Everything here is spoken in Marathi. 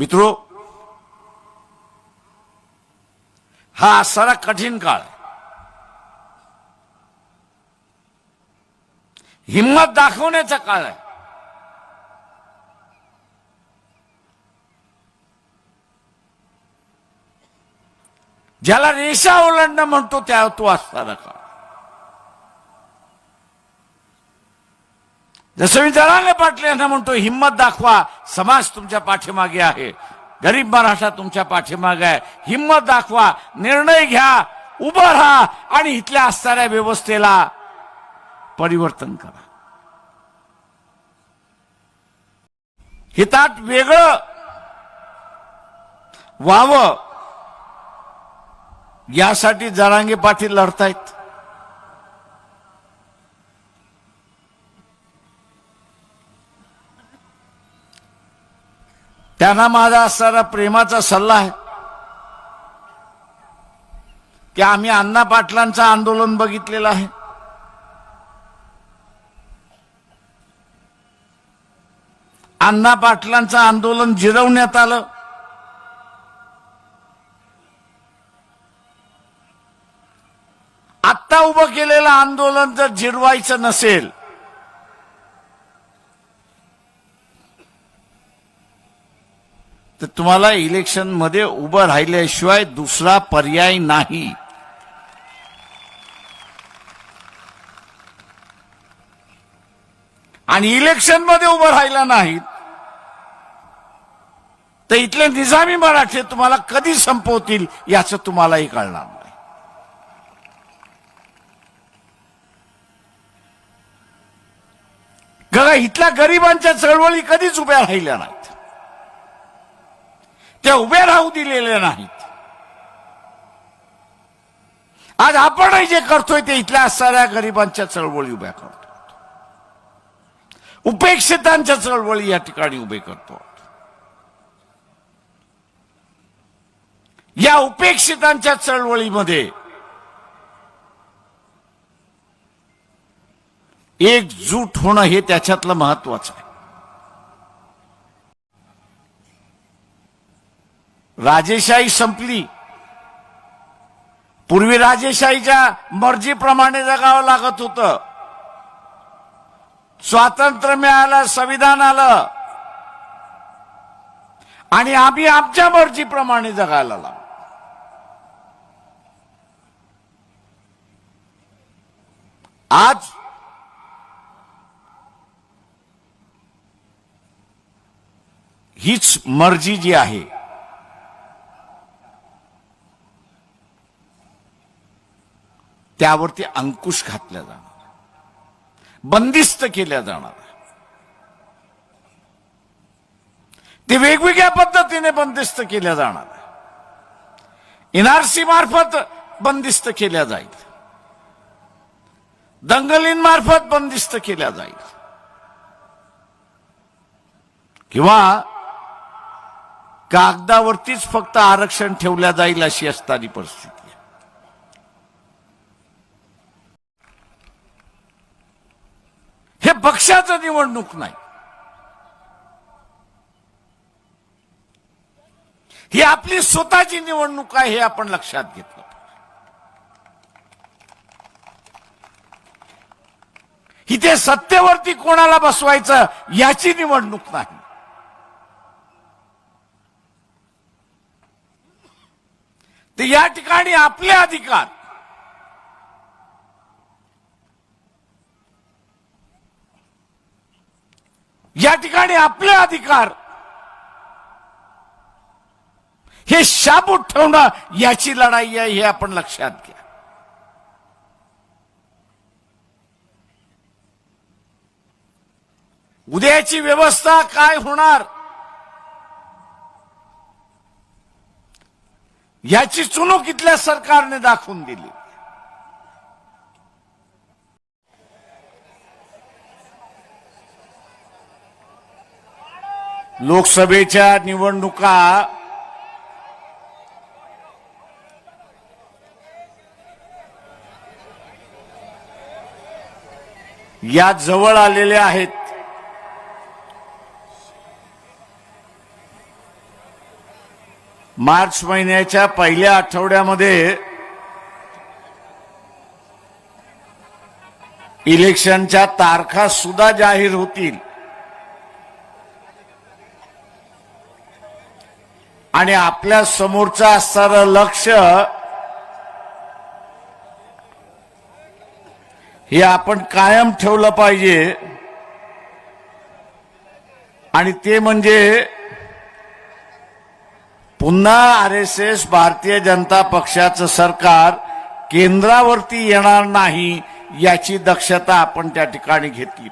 मित्रो हा असणारा कठीण काळ हिंमत दाखवण्याचा काळ आहे. ज्याला रेषा ओलांडणं म्हणतो त्या तो असणारा काळ. जसं मी पाटील यांना म्हणतो हिंमत दाखवा. समाज तुमच्या पाठीमागे आहे. गरीब मराठा तुमच्या पाठीमागे आहे. हिंमत दाखवा निर्णय घ्या उभं राहा आणि इथल्या असणाऱ्या व्यवस्थेला परिवर्तन करा. हितात वेगळं व्हावं. यासाठी जरांगे पाटील लढतायत. त्यांना माझा असणारा प्रेमाचा सल्ला आहे. की आम्ही अण्णा पाटलांचं आंदोलन बघितलेलं आहे. अण्णा पाटलांचं आंदोलन जिरवण्यात आलं. आत्ता उभं केलेलं आंदोलन जर जिरवायचं नसेल तर तुम्हाला इलेक्शनमध्ये उभं राहिल्याशिवाय दुसरा पर्याय नाही. आणि इलेक्शनमध्ये उभं राहिला नाहीत तर इथले निजामी मराठे तुम्हाला कधी संपवतील याचं तुम्हालाही कळणार नाही. बघा इथल्या गरिबांच्या चळवळी कधीच उभ्या राहिल्या नाहीत. त्या उभ्या राहू दिलेल्या नाहीत. आज आपणही जे करतोय ते इथल्या असणाऱ्या गरिबांच्या चळवळी उभ्या करतो. उपेक्षितांच्या चळवळी या ठिकाणी उभे करतो. या उपेक्षितांच्या चळवळीमध्ये एकजूट होणं हे त्याच्यातलं महत्वाचं आहे. राजेशाही संपली. पूर्वी राजेशाहीच्या मर्जीप्रमाणे जगावं लागत होतं. स्वातंत्र्य मिळालं संविधान आलं. आणि आम्ही आमच्या मर्जीप्रमाणे जगायला लागलो. आज हीच मर्जी जी आहे. त्यावरती अंकुश घातल्या जाणार. बंदिस्त केल्या जाणार. ते वेगवेगळ्या पद्धतीने बंदिस्त केल्या जाणार. एनआरसी मार्फत बंदिस्त केल्या जाईल. दंगलींमार्फत बंदिस्त केल्या जाईल. किंवा कागदावरतीच फक्त आरक्षण ठेवल्या जाईल अशी असणारी परिस्थिती आहे. हे पक्षाचं निवडणूक नाही. ही आपली स्वतःची निवडणूक आहे हे आपण लक्षात घेतलं इथे सत्तेवरती कोणाला बसवायचं याची निवडणूक नाही. तर या ठिकाणी आपले अधिकार या ठिकाणी आपले अधिकार. हे शाबूत ठेवणं याची लढाई आहे हे आपण लक्षात घ्या. उद्याची व्यवस्था काय होणार? याची चुणूक इथल्या सरकारने दाखवून दिली. लोकसभेच्या निवडणुका या जवळ आलेल्या आहेत. मार्च महिन्याच्या पहिल्या आठवड्यामध्ये इलेक्शनच्या तारखा सुद्धा जाहीर होतील. आणि आपल्या समोरचं असणारं लक्ष हे आपण कायम ठेवलं पाहिजे. आणि ते म्हणजे पुन्हा R S S Bharatiya Janata पक्षाचं सरकार केंद्रावरती येणार नाही याची दक्षता आपण त्या ठिकाणी घेतली